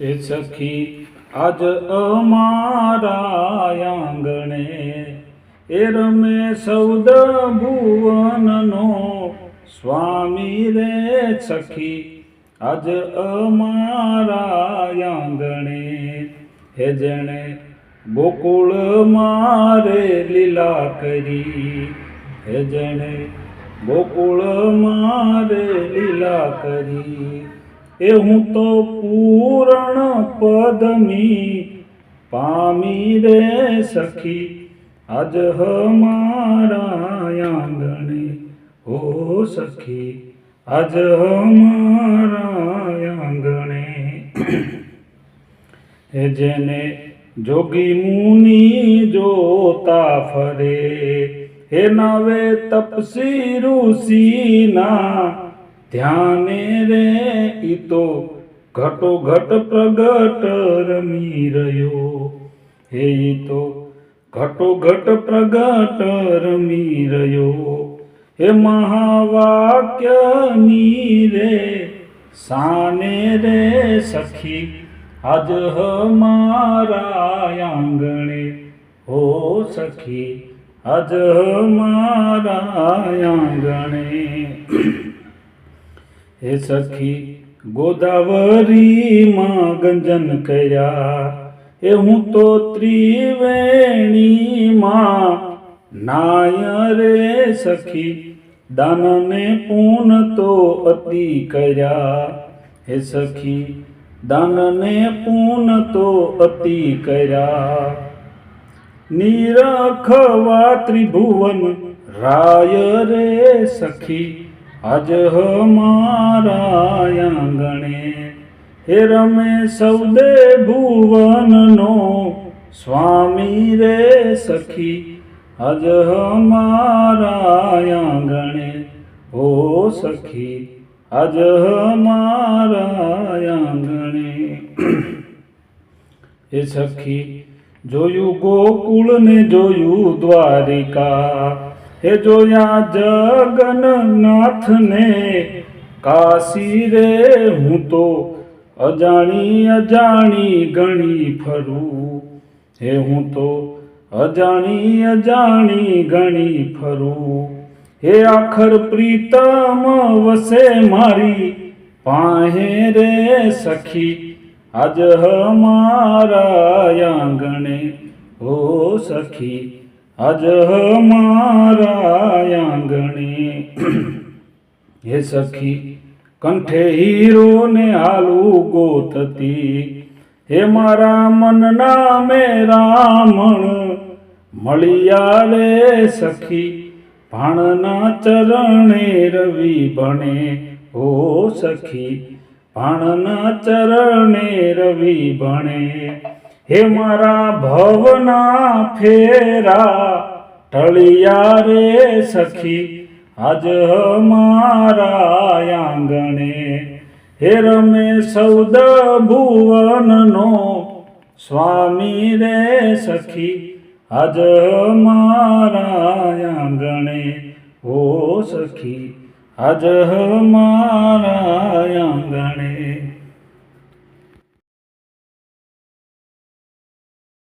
એ સખી, આજ અમારા આંગણે એ રમે સૌદ ભુવનનો સ્વામી રે સખી, આજ અમારા આંગણે હે જેણે ગોકુળ મારે લીલા કરી, હે જેણે ગોકુળ મારે લીલા કરી. એ હું તો પૂરણ પદમી પામી રે સખી. આજ હમારા આંગણે, હો સખી. આજ હમારા આંગણે. એ જેને જોગી મુનિ જોતા ફરે હે નવે તપસી ઋષિના ધ્યાને રે ઈ તો ઘટો ઘટ પ્રગટ રમી રહ્યો. હે ઈ તો ઘટો ઘટ પ્રગટ રમી રહ્યો. હે મહાવાક્યની રે, સાને રે સખી, આજ મારા આંગણે. હો સખી, આજ મારા આંગણે. હે સખી ગોદાવરીમાં ગંજન કર્યા. એ હું તો ત્રિવેણીમાં નાય રે સખી, દાનને પૂન તો અતિ કર્યા. હે સખી, દાનને પૂન તો અતિ કર્યા. નિરખવા ત્રિભુવન રાય રે સખી આજ મારા આંગણે, હે રમે સૌદે ભુવનનો, સ્વામી રે સખી. આજ મારા આંગણે, ઓ સખી. આજ મારા આંગણે. એ સખી, જોયું ગોકુળ ને જોયું દ્વારિકા. હે જોયા જગન્નાથને, કાશી રે હું તો અજાણી અજાણી ગણી ફરું. હે હું તો અજાણી અજાણી ગણી ફરું. હે આખર પ્રીતમ વસે મારી પાહે રે સખી. આજ હમારા આંગણે ઓ સખી. આજ મારા આંગણે. હે સખી, કંઠે હીરો ને હાલું ગોતતી. હે મારા મનના મે રામણ મળિયા રે સખી, ભાણના ચરણે રવિ બણે હો સખી, ભાણના ચરણે રવિ ભણે હે મારા ભવના ફેરા, ટળિયા રે સખી, આજ મારા આંગણે. હે રમે સૌદ ભુવનનો, સ્વામી રે સખી, આજ મારા આંગણે. ઓ સખી, આજ આંગણે